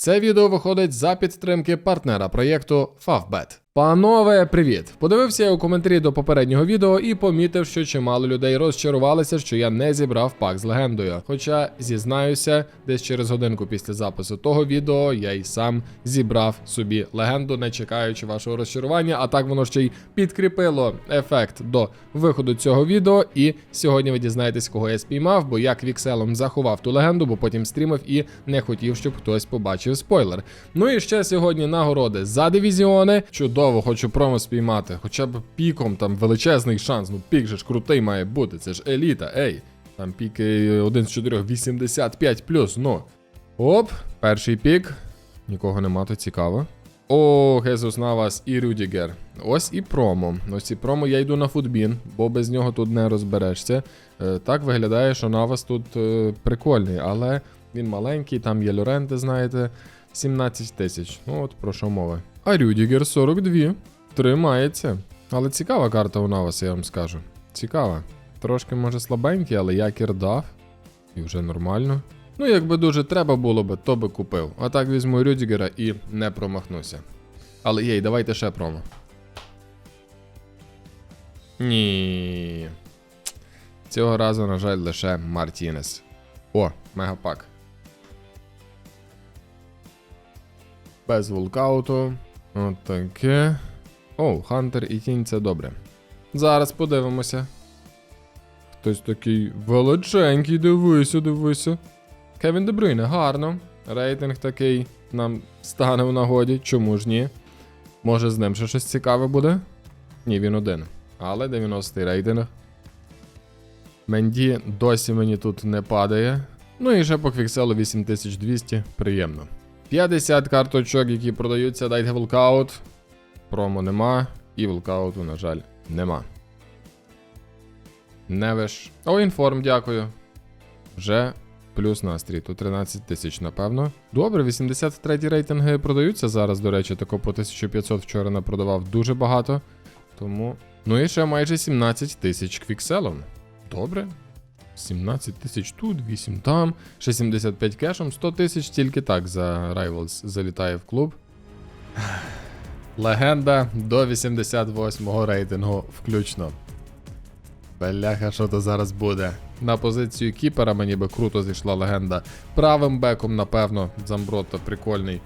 Це відео виходить за підтримки партнера проєкту Favbet. Панове, привіт! Подивився я у коментарі до попереднього відео і помітив, що чимало людей розчарувалися, що я не зібрав пак з легендою. Хоча зізнаюся, десь через годинку після запису того відео я й сам зібрав собі легенду, не чекаючи вашого розчарування. А так воно ще й підкріпило ефект до виходу цього відео. І сьогодні ви дізнаєтесь, кого я спіймав, бо я квікселом заховав ту легенду, бо потім стрімив і не хотів, щоб хтось побачив спойлер. Ну і ще сьогодні нагороди за дивізіони. Чудово, хочу промо спіймати. Хоча б піком там величезний шанс. Ну пік же ж крутий має бути. Це ж еліта, ей. Там піки 1 з 4, 85 плюс, ну. Оп, перший пік. Нікого нема, то цікаво. О, Гезус Навас і Рюдігер. Ось і промо. Ось і промо я йду на футбін, бо без нього тут не розберешся. Е, так виглядає, що Навас тут е, прикольний, але він маленький, там є Лоренти, знаєте, 17 тисяч. Ну от про що мова. А Рюдігер 42. Тримається. Але цікава карта у Наваса, я вам скажу. Цікава. Трошки, може, слабенький, але якір дав. І вже нормально. Ну, якби дуже треба було би, то би купив. А так візьму Рюдігера і не промахнуся. Але єй, давайте ще промо. Ні. Цього разу, на жаль, лише Мартінес. О, мегапак. Без Отаке. О, Хантер і тінь це добре. Зараз подивимося. Хтось такий величенький, дивися, дивися. Кевін Дебрюйне, гарно. Рейтинг такий нам стане в нагоді. Чому ж ні? Може з ним ще щось цікаве буде? Ні, він один. Але 90-й рейтинг. Менді досі мені тут не падає. Ну і ще по квікселу 8200. Приємно. 50 карточок, які продаються, дайте волкаут. Промо нема. І волкауту, на жаль, нема. Невиш. О, інформ, дякую. Вже плюс настрій. Тут 13 тисяч, напевно. Добре, 83 рейтинги продаються зараз, до речі, тако по 1500 вчора напродавав дуже багато. Тому. Ну і ще майже 17 тисяч квікселом. Добре. 17 тисяч тут, 8 там, ще 75 кешом, 100 тисяч тільки так за Rivals залітає в клуб. Легенда до 88-го рейтингу включно. Бляха, що то зараз буде. На позицію кіпера мені би круто зійшла легенда. Правим беком, напевно, Замброта прикольний.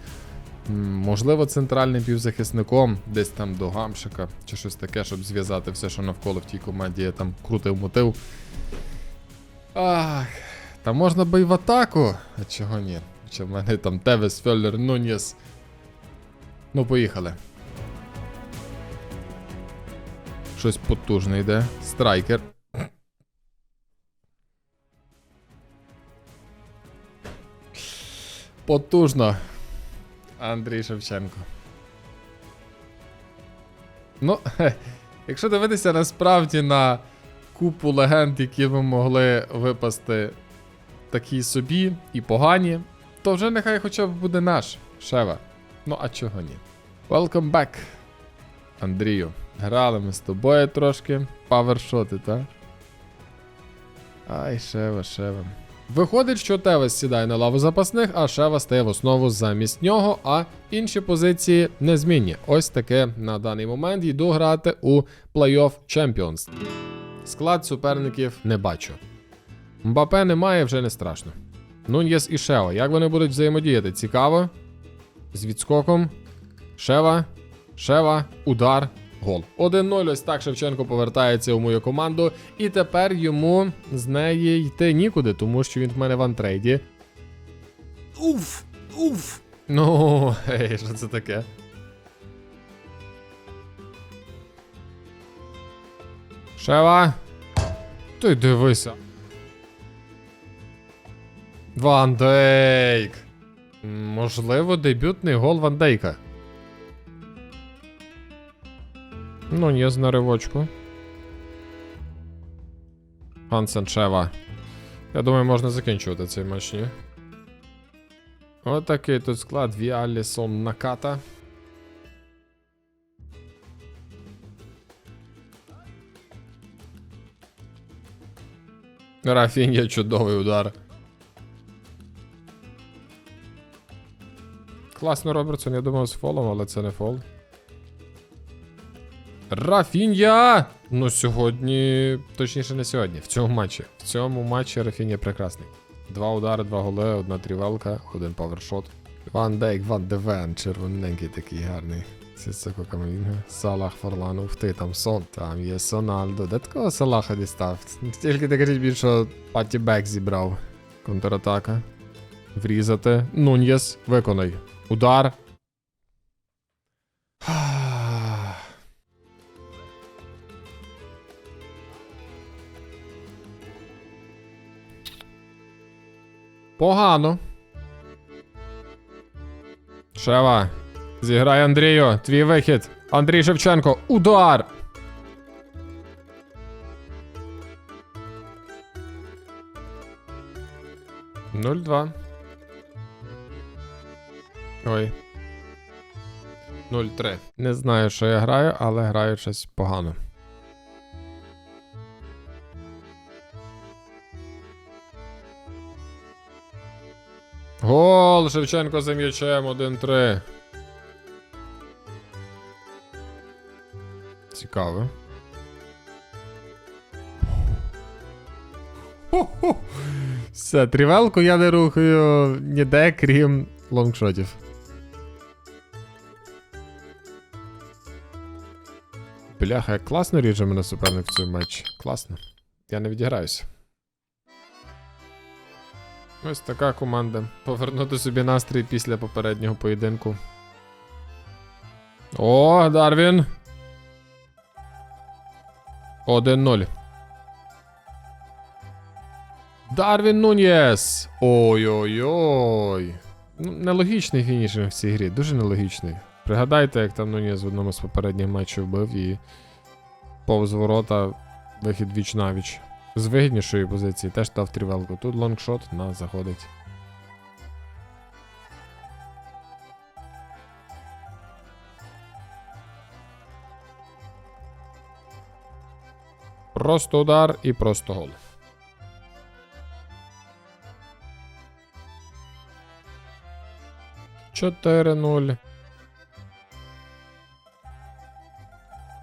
Можливо, центральним півзахисником, десь там до гамшика, чи щось таке, щоб зв'язати все, що навколо в тій команді я там крутив мотив. Ах, та можна би й в атаку. А чого ні? Чи в мене там Тевес, Фьоллер, Нуніс. Ну, поїхали. Щось потужне йде. Страйкер. Потужно. Андрій Шевченко. Ну, якщо дивитися насправді на купу легенд, які ви могли випасти такі собі і погані, то вже нехай хоча б буде наш Шева. Ну, а чого ні? Welcome back, Андрію. Грали ми з тобою трошки. Павершоти, так? Ай, Шева, Шева. Виходить, що Тевес сідає на лаву запасних, а Шева стає в основу замість нього, а інші позиції незмінні. Ось таке на даний момент йду грати у Playoff Champions. Склад суперників не бачу. Мбапе немає, вже не страшно. Нуньєс і Шева. Як вони будуть взаємодіяти? Цікаво. З відскоком. Шева. Шева. Удар. Гол. 1-0. Ось так Шевченко повертається у мою команду. І тепер йому з неї йти нікуди, тому що він в мене в антрейді. Уф! Уф! Ну, ей, що це таке? Шева. Ти дивися. Ван Дейк. Можливо, дебютний гол Ван Дейка. Ну, є з наривочку. Хансен Шева. Я думаю, можна закінчувати цей матч, ні? Отакий тут склад Віалісон Наката. Рафінія чудовий удар. класно Робертсон, я думав з фолом, але це не фол. Рафінья! Ну сьогодні, точніше не сьогодні, в цьому матчі. В цьому матчі Рафінья прекрасний. Два удари, два голи, одна трівелка, один павершот. Ван Дейк, Ван Девен, червоненький такий гарний. Сісоко Камавінга, Салах Фарлан, ух ти, там сон, там є Сональдо. Де такого Салаха дістав? Тільки ти кажіть більше, Патті Бек зібрав. Контратака. Врізати. Нуньєс, виконай. Удар. Погано. Шева. Зіграй Андрію. Твій вихід. Андрій Шевченко. Удар. Нуль два. Ой. 0-3. Не знаю, що я граю, але граю щось погано. Гол! Шевченко за м'ячем 1-3. Цікаво. Хо-хо. Все, трівелку я не рухаю ніде, крім лонгшотів. Бляха, як класно ріже мене суперник в цьому матчі. Класно. Я не відіграюся. Ось така команда. Повернути собі настрій після попереднього поєдинку. О, Дарвін. 1-0. Дарвін Нуньєс. Ой-ой-ой. Ну, нелогічний фінішинг в цій грі, дуже нелогічний. Пригадайте, як там Нуньєс в одному з попередніх матчів бив і повз ворота вихід віч навіч. З вигіднішої позиції теж дав трівелку. Тут лонгшот на заходить. Просто удар і просто гол. Чотири нуль.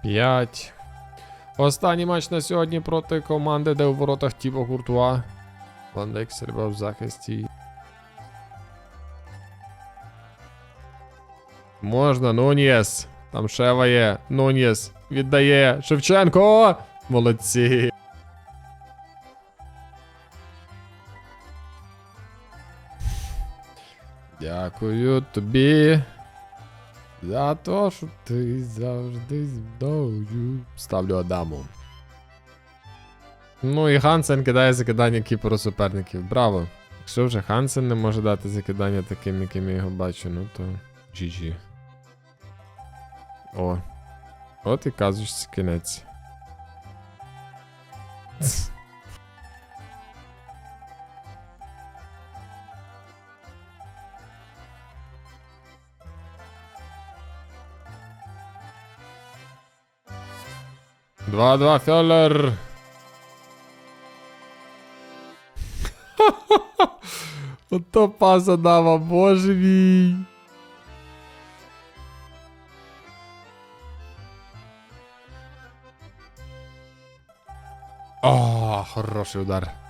П'ять. Останній матч на сьогодні проти команди, де у воротах Тібо Куртуа. Ван Дейк в захисті. Можна, Нуньєс. Там Шева є. Нуньєс. Віддає. Шевченко. Молодці. Дякую тобі. За то, що ти завжди зі мною. Ставлю Адаму. Ну і Хансен кидає закидання кіперу суперників. Браво! Якщо вже Хансен не може дати закидання таким, яким я його бачу, ну то GG. О. От і казуєшся кінець. Два-два, Фьоллер. Ото паса дава, боже мій. О, хороший удар.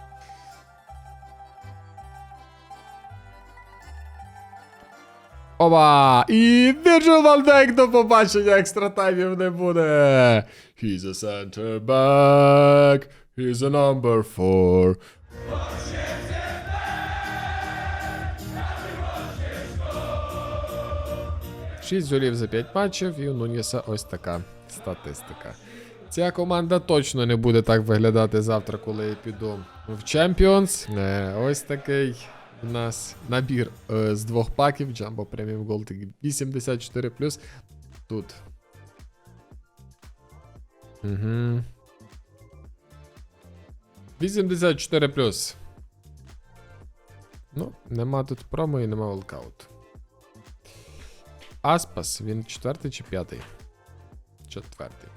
Оба! І Virgil van Dijk до побачення екстра таймів не буде. He's a center back. He's a number four. Шість голів за 5 матчів, і у Нуньєса ось така статистика. Ця команда точно не буде так виглядати завтра, коли я піду в Champions. Е, ось такий у нас набір е, з двох паків Jumbo Premium Gold 84 Тут. Угу. 84 Ну, нема тут промо і нема волкаут. Аспас, він четвертий чи п'ятий? Четвертий.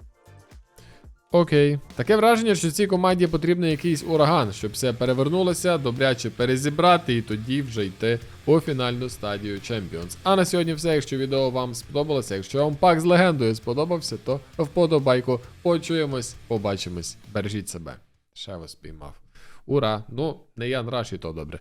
Окей. Таке враження, що цій команді потрібен якийсь ураган, щоб все перевернулося, добряче перезібрати і тоді вже йти у фінальну стадію Champions. А на сьогодні все. Якщо відео вам сподобалося, якщо вам пак з легендою сподобався, то вподобайку. Почуємось, побачимось. Бережіть себе. Ще вас спіймав. Ура! Ну, не Ян Раш, і то добре.